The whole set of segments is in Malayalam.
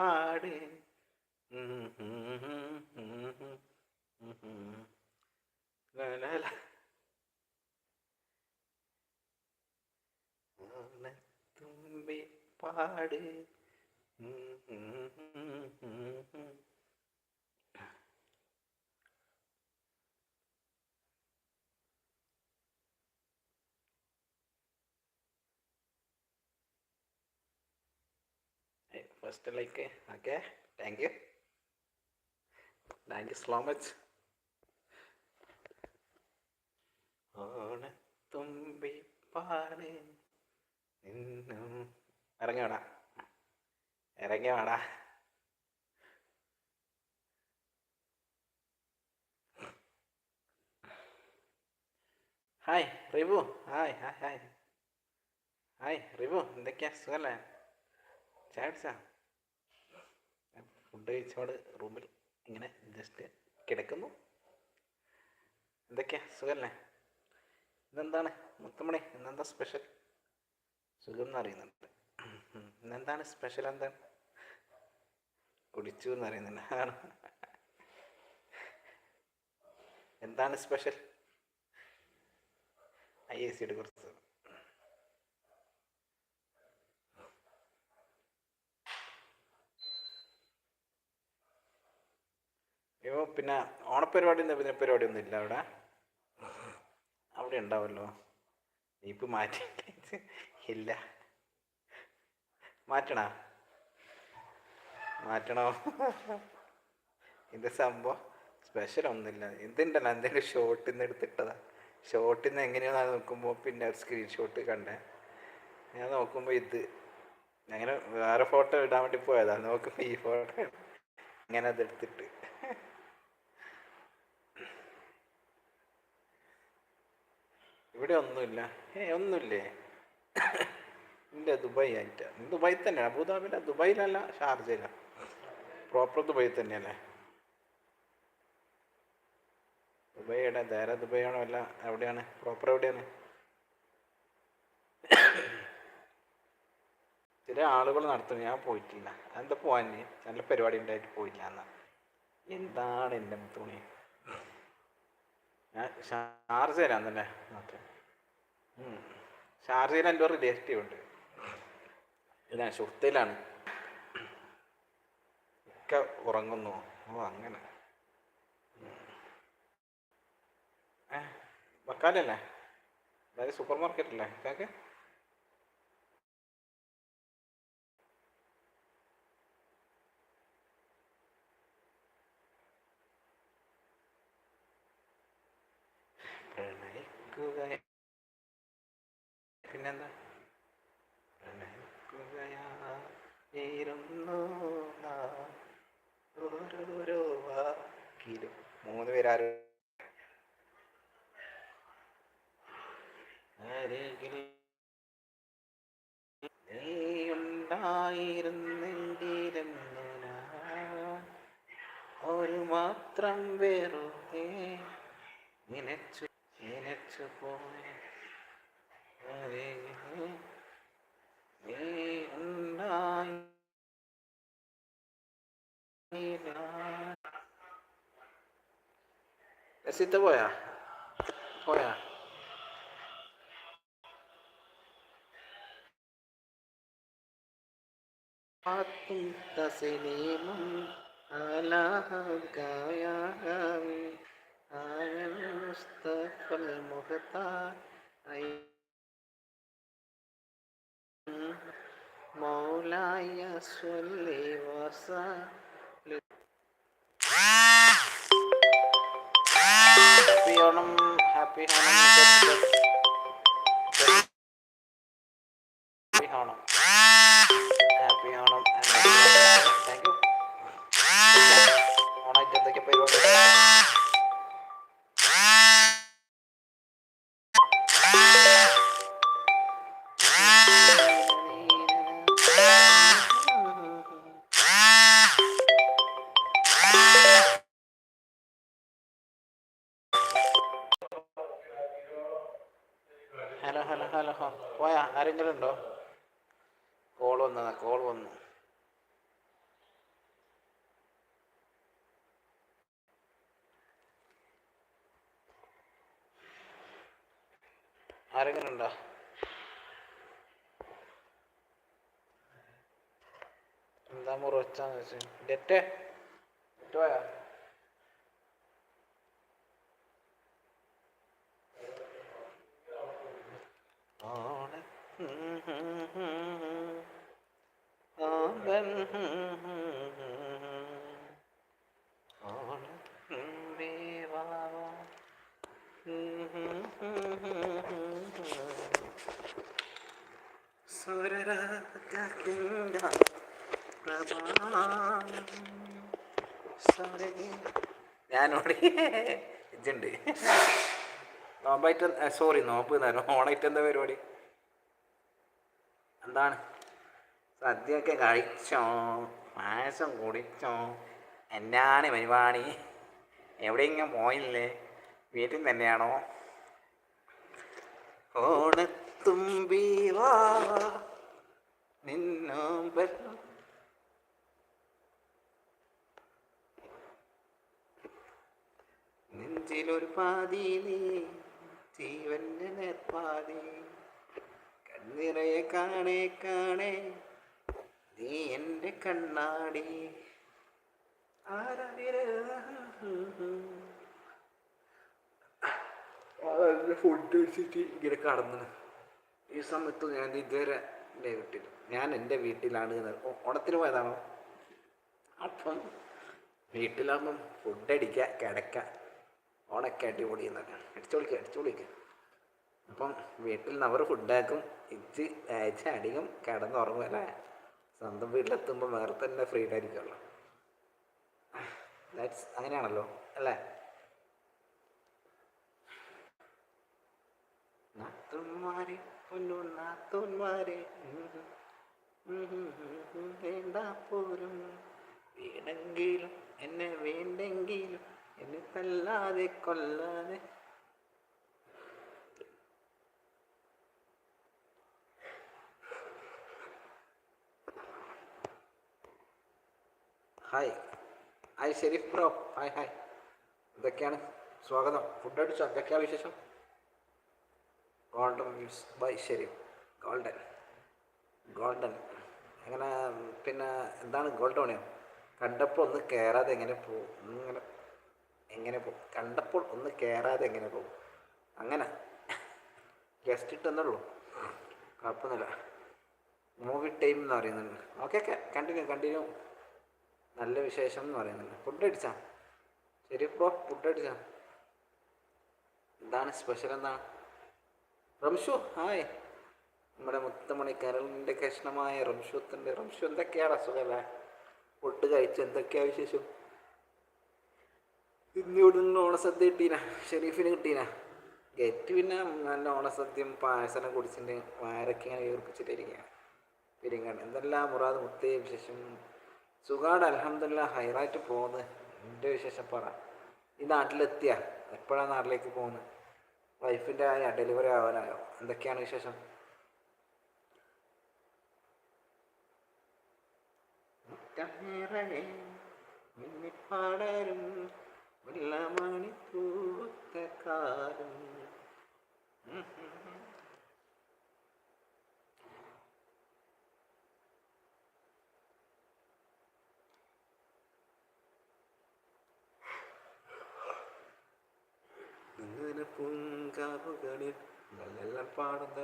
പാട് first like okay thank you thank you so much ഓണത്തുമ്പി പാട്. നിന്നും ഇറങ്ങി വേടാ. ഇറങ്ങി വേടാ. Hi Rivu hi hi hi hi Rivu എന്തൊക്കെയാ? സുഖല്ലേ? ചായ കഴിച്ചോട് റൂമിൽ ഇങ്ങനെ ജസ്റ്റ് കിടക്കുന്നു. എന്തൊക്കെയാ? സുഖല്ലേ? ഇന്നെന്താണ് മുത്തമണി ഇന്നെന്താ സ്പെഷ്യൽ? സുഖം എന്ന് അറിയുന്നുണ്ട് ഇന്നെന്താണ് സ്പെഷ്യൽ? എന്താണ് കുടിച്ചു എന്ന് ആണ്? എന്താണ് സ്പെഷ്യൽ? ഐ എ സിയുടെ കുറച്ച് അയ്യോ പിന്നെ ഓണപ്പരിപാടി പിന്നെ പരിപാടി ഒന്നും ഇല്ല അവിടെ. അവിടെ ഉണ്ടാവല്ലോ. ഇപ്പൊ മാറ്റി. ഇല്ല. മാറ്റണ? മാറ്റണോ? ഇത് സംഭവം? സ്പെഷ്യൽ ഒന്നുമില്ല. എന്തുണ്ടല്ലോ? എന്തെങ്കിലും ഷോട്ടിൽ നിന്ന് എടുത്തിട്ടതാ. ഷോട്ടിൽ നിന്ന് എങ്ങനെയാണെന്ന് നോക്കുമ്പോൾ പിന്നെ സ്ക്രീൻഷോട്ട് കണ്ടേ. ഞാൻ നോക്കുമ്പോൾ ഇത്. അങ്ങനെ വേറെ ഫോട്ടോ ഇടാൻ വേണ്ടി പോയതാ. നോക്കുമ്പോൾ ഈ ഫോട്ടോ ഇങ്ങനെ അതെടുത്തിട്ട് ഇവിടെ ഒന്നുമില്ല. ഏ ഒന്നുമില്ലേ? ഇല്ല ദുബായ് ആയിട്ട്. ദുബായ് തന്നെയാണ് അബുദാബിയില. ദുബായിലല്ല ഷാർജയില. പ്രോപ്പർ ദുബായി തന്നെയല്ലേ? ദുബൈയുടെ ദുബായ് ആണോ അല്ല എവിടെയാണ് പ്രോപ്പർ എവിടെയാണ്? ചില ആളുകൾ നടത്തുന്നു. ഞാൻ പോയിട്ടില്ല. എന്താ പോവാൻ നല്ല പരിപാടി ഉണ്ടായിട്ട് പോയില്ല എന്നാ. എന്താണ് എന്റെ തുണി ഞാൻ ഷാർജയിലാന്നല്ലേ? ഓക്കെ. ഷാർജയിൽ എന്റെ റിലേറ്റീവ് ഉണ്ട്. ഞാൻ സുഹൃത്തിലാണ് ഒക്കെ ഉറങ്ങുന്നു. ഓ അങ്ങനെ. ഏ വക്കാലല്ലേ അതായത് സൂപ്പർ മാർക്കറ്റ് അല്ലേ? കാക്ക് പ്രണയിക്കുകയായിരുന്നു നാം ഓരോരോ വാക്കിലും. മൂന്ന് പേരാരും? നീയുണ്ടായിരുന്നെങ്കിലെന്നു ഒരു മാത്രം വെറുതെ നിനച്ചു നിനച്ചു പോയ അരികിൽ നീ ഉണ്ടായി രസിത്ത പോയാ? പോയാ. മുസ്തഫൽ മുഖത്താർ മൗലായ സ്വല്ലി വസല്ലി ഹാപ്പി ഓണം ഹാപ്പി ഓണം ആരെങ്കിലും ഉണ്ടോ കോൾ വന്നതാ കോൾ വന്നു. ആരെങ്കിലും ഉണ്ടോ എന്താ മുറച്ചാന്ന് വെച്ചാൽ ഡെറ്റ് പോയാ? ഇജുണ്ട് നോമ്പായിട്ട് സോറി നോമ്പ് ഓണായിട്ട് എന്താ പരിപാടി? എന്താണ്? സദ്യയൊക്കെ കഴിച്ചോ? പായസം കുടിച്ചോ? എന്നാണ് പരിപാടി? എവിടെയെങ്കിലും പോയില്ലേ? വീട്ടിൽ തന്നെയാണോ? ഓണത്തും നിന്നോമ്പൽ നെഞ്ചിലൊരു പാതി നീ ജീവന്റെ നേർപ്പാതി കണ്ണിറയെ കാണേ കാണേ നീ എന്റെ കണ്ണാടി. ഫുഡ് വെച്ചിട്ട് ഇങ്ങനെ കടന്നു? ഈ സമയത്ത് ഞാൻ ഇതുവരെ എന്റെ വീട്ടിൽ ഞാൻ എന്റെ വീട്ടിലാണ് ഓണത്തിന് പോയതാണോ? അപ്പം വീട്ടിലാകുമ്പം ഫുഡ് അടിക്കുക കിടക്കുക ഓണൊക്കെ അടിപൊളി എന്നൊക്കെ. അടിച്ചു വിളിക്കുക അടിച്ചു വിളിക്കുക അപ്പം വീട്ടിൽ നിന്ന് അവർ ഫുഡാക്കും ഇച്ച് അയച്ച അടിക്കും കിടന്നുറങ്ങും അല്ലേ? സ്വന്തം വീട്ടിലെത്തുമ്പോൾ വേറെ തന്നെ ഫ്രീഡം ആയിരിക്കുമല്ലോ ദാറ്റ്സ് അങ്ങനെയാണല്ലോ അല്ലേ? നാത്തൂന്മാരെ വേണ്ട പോലും വേണമെങ്കിലും എന്നെ വേണ്ടെങ്കിലും. എന്നെ തല്ലാതെ കൊല്ലാതെ. Hi hi Sherif bro hi hi ഇതൊക്കെയാണ് സ്വാഗതം. ഫുഡ് അടിച്ചോ? എന്തൊക്കെയാണ് വിശേഷം? Golden views bye Sherif golden golden അങ്ങനെ പിന്നെ എന്താണ് ഗോൾഡൺ ഓണിയോ കണ്ടപ്പോൾ ഒന്ന് കയറാതെ എങ്ങനെ പോകും ഇങ്ങനെ എങ്ങനെ പോകും? കണ്ടപ്പോൾ ഒന്ന് കയറാതെ എങ്ങനെ പോകും? അങ്ങനെ. ജസ്റ്റ് ഇട്ടെന്നുള്ളൂ കുഴപ്പമൊന്നുമില്ല. മൂവി ടൈം എന്ന് പറയുന്നുണ്ട്. ഓക്കെ ഓക്കെ കണ്ടിന്യൂ കണ്ടിന്യൂ നല്ല വിശേഷം എന്ന് പറയുന്നുണ്ട്. ഫുഡ് അടിച്ചാ. ശരി ഇപ്പോൾ ഫുഡ് അടിച്ചാ. എന്താണ് സ്പെഷ്യൽ എന്താണ് റംഷു ഹായ് നമ്മുടെ മുത്തമണി കരളിന്റെ കഷ്ണമായ റംഷുത്തിന്റെ റംഷു എന്തൊക്കെയാണ് അസുഖമല്ലേ ഫുഡ് കഴിച്ച് എന്തൊക്കെയാണ് വിശേഷം? ഇന്നിവിടെ നിന്ന് ഓണസദ്യ കിട്ടീന? ഷെരീഫിന് കിട്ടീന? ഗെറ്റ് പിന്നെ നല്ല ഓണസദ്യം പായസം കുടിച്ചിട്ട് വാരക്ക ഇങ്ങനെ വീർപ്പിച്ചിട്ടിരിക്കുകയാണ് പിരിങ്ങാണ് എന്തെല്ലാം മുറാദ് മുത്തേ വിശേഷം. സുഖാട് അലഹമില്ല ഹൈറായിട്ട് പോകുന്നത് എന്റെ വിശേഷം പറ ഈ നാട്ടിലെത്തിയ. എപ്പോഴാണ് നാട്ടിലേക്ക് പോകുന്നത് വൈഫിന്റെ ആയ ഡെലിവറി ആവാനായോ? എന്തൊക്കെയാണ് വിശേഷം? മിന്നിപ്പാടരും മുല്ലമണിപ്പൂത്ത കാലം അങ്ങനെ പൂങ്കാവുകളിൽ നല്ല പാടുന്ന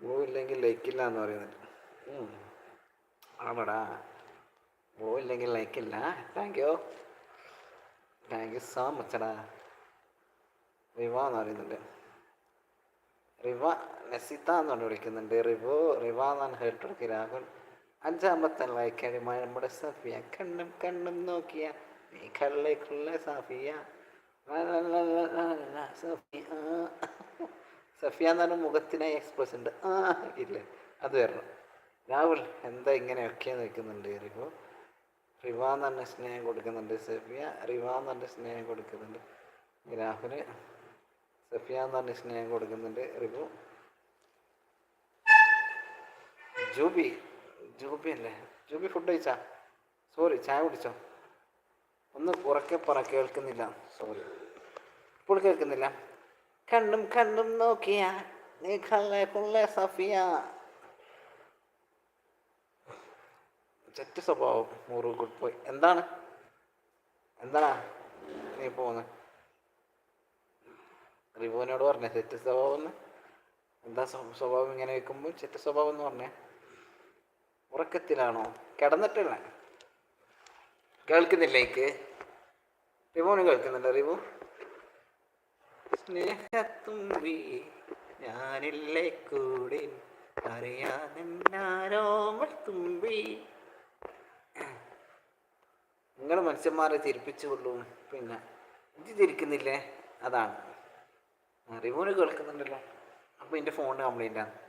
പോയില്ലെങ്കിൽ ലൈക്കില്ല എന്ന് പറയുന്നത് ആണോടാ? ഓ ഇല്ലെങ്കിൽ ലൈക്കില്ല thank you thank you so മച്ചടാ Riva എന്ന് പറയുന്നുണ്ട്. റിവ നസിത്ത എന്ന് പറഞ്ഞ് വിളിക്കുന്നുണ്ട്. റിവോ റിവ എന്നാണ് കേട്ടിടക്കി രാഹുൽ. അഞ്ചാമത്തെ ലൈക്കാണ് നമ്മുടെ സഫിയ കണ്ണും കണ്ണും നോക്കിയ. നീ കള്ളിക്കുള്ള സഫിയ. സഫിയ. സഫിയ എന്ന് പറഞ്ഞ മുഖത്തിനായി എക്സ്പ്രസ് ഉണ്ട്. ആ ഇല്ല അത് വരണം രാഹുൽ എന്താ ഇങ്ങനെയൊക്കെ നിൽക്കുന്നുണ്ട് ഇപ്പോൾ റിവ എന്ന് പറഞ്ഞ സ്നേഹം കൊടുക്കുന്നുണ്ട് സഫിയ. റിവ എന്ന് പറഞ്ഞ സ്നേഹം കൊടുക്കുന്നുണ്ട് രാഹുൽ സഫിയ എന്ന് പറഞ്ഞ സ്നേഹം കൊടുക്കുന്നുണ്ട് റിവു. ജൂബി ജൂബി അല്ലേ? ജോബി ഫുഡ് കഴിച്ചാ? സോറി ചായ കുടിച്ചോ? ഒന്ന് പുറക്കെ പുറ കേൾക്കുന്നില്ല. സോറി ഇപ്പോൾ കേൾക്കുന്നില്ല. കണ്ണും കണ്ണും നോക്കിയ നീ കള്ളേ കുള്ളേ സഫിയ. ചെറ്റ് സ്വഭാവം മൂറു ഗുഡ് ബോയ് എന്താണ്? എന്താണ് നീ പോകുന്നത് റിവോനോട് പറഞ്ഞേ ചെറ്റ സ്വഭാവം എന്ന്. എന്താ സ്വഭാവം ഇങ്ങനെ വെക്കുമ്പോൾ ചെറ്റ് സ്വഭാവം എന്ന് പറഞ്ഞേ. ഉറക്കത്തിലാണോ? കിടന്നിട്ടില്ല. കേൾക്കുന്നില്ലേക്ക് റിവോന് കേൾക്കുന്നില്ല റിവു സ്നേഹത്തുമ്പി ഞാനില്ലേ കൂടെ? അറിയാതെന്നാരോമൾ തുമ്പി നിങ്ങൾ മനുഷ്യന്മാരെ ചിരിപ്പിച്ചു കൊള്ളും പിന്നെ ഇത് ചിരിക്കുന്നില്ലേ? അതാണ്. റിവോന് കേൾക്കുന്നുണ്ടല്ലോ. അപ്പോൾ എന്റെ ഫോണിന് കംപ്ലൈന്റ്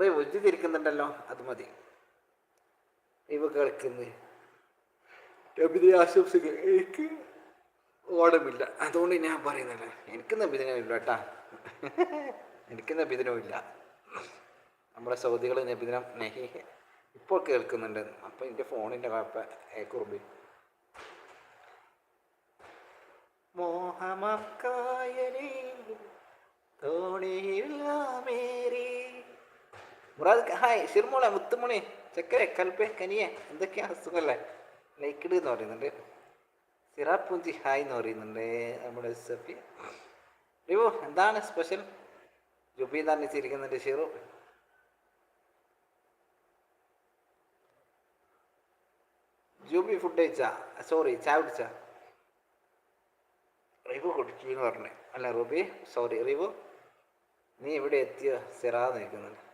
റിവു ഇത് തിരിക്കുന്നുണ്ടല്ലോ അത് മതി. ഇവ കേൾക്കുന്നത് നബിതെ ആശംസിക്കുക എനിക്ക് ഓടമില്ല. അതുകൊണ്ട് ഞാൻ പറയുന്നില്ല. എനിക്ക് നബിദിനമില്ല കേട്ടാ. എനിക്ക് നബിദിനമില്ല നമ്മുടെ സൗദികൾ നബിദിനം നെഹി. ഇപ്പോൾ കേൾക്കുന്നുണ്ട്. അപ്പം എന്റെ ഫോണിന്റെ കുഴപ്പം കുറുമ്പി. മോഹമക്കായലിൽ തോണിയില്ലാമേരി മുറാദ് ഹായ് ശിർമോളെ മുത്തുമണി ചക്കരെ കൽപ്പെ കനിയെ എന്തൊക്കെയാ അസുഖമല്ലേ ലൈക്കിഡ് എന്ന് പറയുന്നുണ്ട്. സിറാപ്പൂഞ്ചി ഹായ് എന്ന് പറയുന്നുണ്ട് നമ്മുടെ സഫി. റിവു എന്താണ് സ്പെഷ്യൽ? ജുബി തന്നെ ചിരിക്കുന്നുണ്ട് ഷിറു. ജൂബി ഫുഡ് കഴിച്ചാ? സോറി ചായ കുടിച്ചാ? റിവു കുടിച്ചു എന്ന് പറഞ്ഞു. അല്ല റൂബി സോറി റിവു നീ ഇവിടെ എത്തിയോ? സിറാന്ന് നിൽക്കുന്നുണ്ട്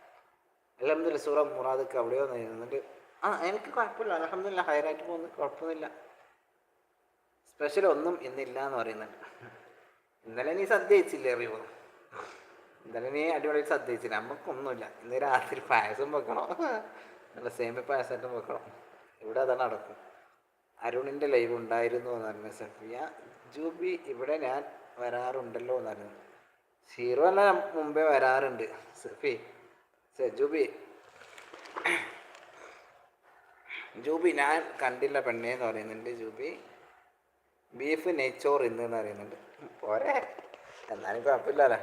അലഹമ്മദില്ല സൂറ മുറാദൊക്കെ അവിടെയോ നിൽക്കുന്നുണ്ട് ആ എനിക്ക് കുഴപ്പമില്ല. അലഹമ്മദില്ല ഹയറായിട്ട് പോകുന്നു. കുഴപ്പമൊന്നുമില്ല. സ്പെഷ്യൽ ഒന്നും ഇന്നില്ല എന്ന് പറയുന്നുണ്ട്. ഇന്നലെ നീ സദ്യ കഴിച്ചില്ലേ റിവു ഇന്നലെ നീ അടിപൊളി സദ്യ കഴിച്ചില്ല നമുക്കൊന്നുമില്ല. ഇന്ന് രാത്രി പായസം വെക്കണോ. നല്ല സേമി പായസമായിട്ടും വെക്കണം. ഇവിടെ അതാണ് നടക്കും. അരുണിന്റെ ലൈവ് ഉണ്ടായിരുന്നു എന്ന് പറഞ്ഞു. സഫിയ ജൂബി ഇവിടെ ഞാൻ വരാറുണ്ടല്ലോ എന്ന് പറഞ്ഞു. സീറോ അല്ല മുമ്പേ വരാറുണ്ട്. സഫി സെ- ജൂബി. ജൂബി ഞാൻ കണ്ടില്ല പെണ്ണേ എന്ന് പറയുന്നുണ്ട് ജൂബി. ബീഫ് നെയ്ച്ചോറ് ഇന്ന് എന്ന് പറയുന്നുണ്ട്. പോരെ. എന്നാലും കുഴപ്പമില്ലല്ലേ.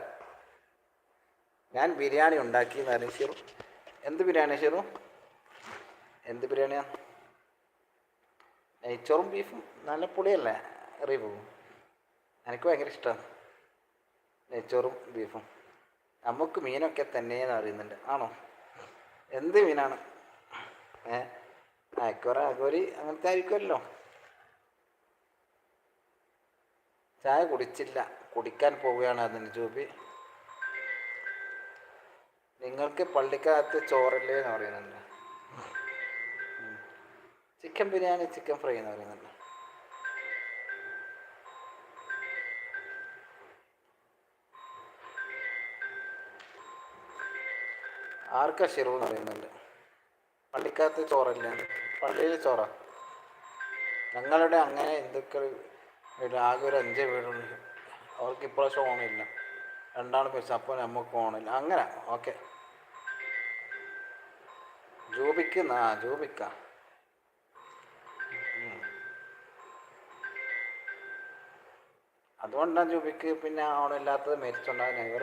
ഞാൻ ബിരിയാണി ഉണ്ടാക്കി എന്ന് പറയും ഷീറു. എന്ത് ബിരിയാണി ഷീറു? എന്ത് ബിരിയാണിയാണ് നെയ്ച്ചോറും ബീഫും നല്ല പൊളിയല്ലേ? റിവു എനിക്ക് ഭയങ്കര ഇഷ്ടമാണ് നെയ്ച്ചോറും ബീഫും. നമുക്ക് മീനൊക്കെ തന്നെയെന്ന് അറിയുന്നുണ്ട്. ആണോ? എന്ത് മീനാണ്? ഏ? അയക്കോറ അകോരി അങ്ങനത്തെ ആയിരിക്കുമല്ലോ. ചായ കുടിച്ചില്ല. കുടിക്കാൻ പോവുകയാണ് അതിന് ജൂബി. നിങ്ങൾക്ക് പള്ളിക്കകത്ത് ചോറല്ലേ എന്ന് പറയുന്നുണ്ട്. ചിക്കൻ ബിരിയാണി ചിക്കൻ ഫ്രൈ എന്ന് പറയുന്നുണ്ട്. ആർക്കാ ഷിറു എന്ന് പറയുന്നുണ്ട് പള്ളിക്കകത്ത് ചോറല്ല? പള്ളിയിൽ ചോറ? ഞങ്ങളുടെ അങ്ങനെ ഹിന്ദുക്കൾ ആകെ ഒരു അഞ്ച് വീടുണ്ട് അവർക്ക് ഇപ്രാവശ്യം ഓണമില്ല രണ്ടാണ് പൈസ അപ്പോൾ നമുക്ക് ഓണമില്ല അങ്ങനെ ഓക്കെ. ജൂബിക്ക് നാ ജൂബിക്ക. അതുകൊണ്ടാണ് ജൂബിക്ക് പിന്നെ ഓണമില്ലാത്തത് മരിച്ചുണ്ടാകുന്ന ഞങ്ങൾ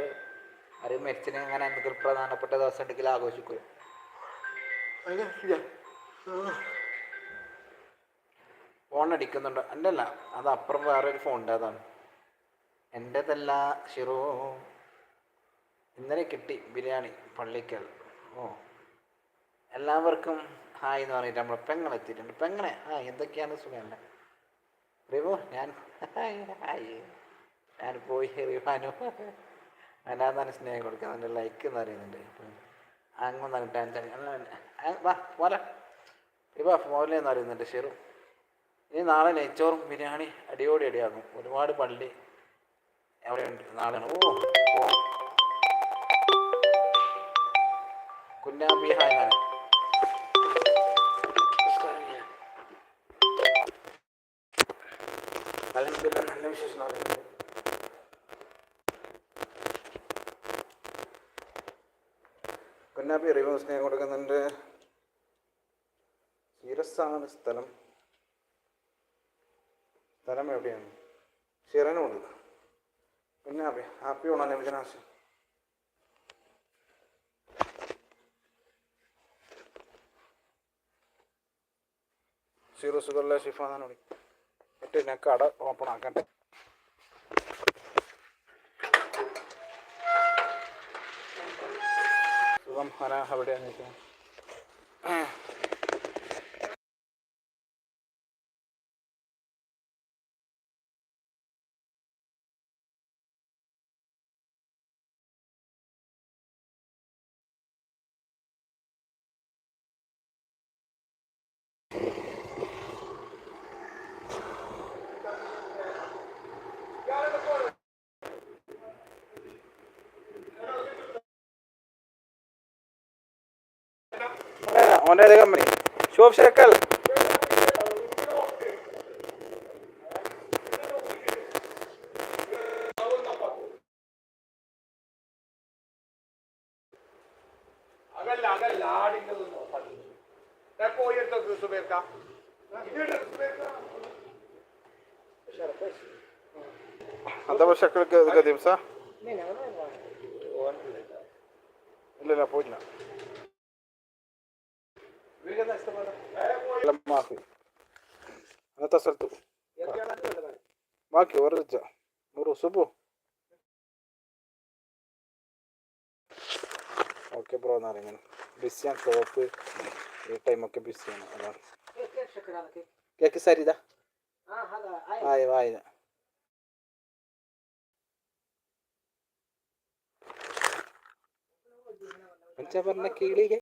അത് മരിച്ചിന് അങ്ങനെ എന്തെങ്കിലും പ്രധാനപ്പെട്ട ദിവസം ഉണ്ടെങ്കിൽ ആഘോഷിക്കും. ഫോൺ അടിക്കുന്നുണ്ട്. എന്റെ അല്ല അത് അപ്പുറം വേറൊരു ഫോണിന്റെ അതാണ്. എന്റെതല്ല ഷിറോ. ഇന്നലെ കിട്ടി ബിരിയാണി പള്ളിക്കൽ. ഓ. എല്ലാവർക്കും ഹായ് എന്ന് പറഞ്ഞിട്ട് നമ്മൾ പെങ്ങളെത്തിയിട്ടുണ്ട് പെങ്ങളെ ആ എന്തൊക്കെയാണ് സുഖമല്ലേ റിവോ ഞാൻ ഹായ് ഹായ്. ഞാൻ പോയി റിവാനു. അനാഥാന സ്നേഹം കൊടുക്കുന്നുണ്ട് ലൈക്ക് എന്ന് പറയുന്നുണ്ട്. അങ്ങനെ ടെൻഷൻ വാ പോലെ ഇപ്പോൾ പോലെ എന്ന് പറയുന്നുണ്ട് ഷെറു. ഇനി നാളെ നെയ്ച്ചോറും ബിരിയാണി അടിയോടി അടിയാകും. ഒരുപാട് പള്ളി എവിടെയുണ്ട് നാളെ ഓ. കുഞ്ഞാബി ഹായാണ് നല്ല വിശേഷം അറിയുന്നത് കുഞ്ഞാബി റിവ്യൂ സ്നേഹം കൊടുക്കുന്നുണ്ട് ശിരസാണ് സ്ഥലം. സ്ഥലം എവിടെയാണ്? ഷിറനോട്. പൊന്നാപ്പി ഹാപ്പി ഓണം നബിജനാശം സീറോ സുഖല്ല ഷിഫാന്നാണ് വിളി എന്നിട്ട് ഞാൻ കട ഓപ്പൺ ആക്കട്ടെ സുഖം ഹന എവിടെയാണ് ഓന്റെ ഏത് കമ്പനി ആടിന്റെത് പോയി എടുത്തോ സുബേർക്ക എന്താ ഷെക്കൽക്ക് ഇത് ദിവസ ഇല്ലല്ല പോയില്ല എല്ലാം മാഫി അങ്ങനത്തെ സ്ഥലത്ത് ബാക്കി ഓർജിച്ച നൂറ് സുബു ഓക്കെ ബ്രോ എന്ന് പറയുന്നത് ബിസിയാണ് ഷോപ്പ് ഈ ടൈമൊക്കെ ബിസിയാണ് അതാണ്. കേക്ക് സരിതാ. ആയി വായി പഞ്ചവർണ കിളികെ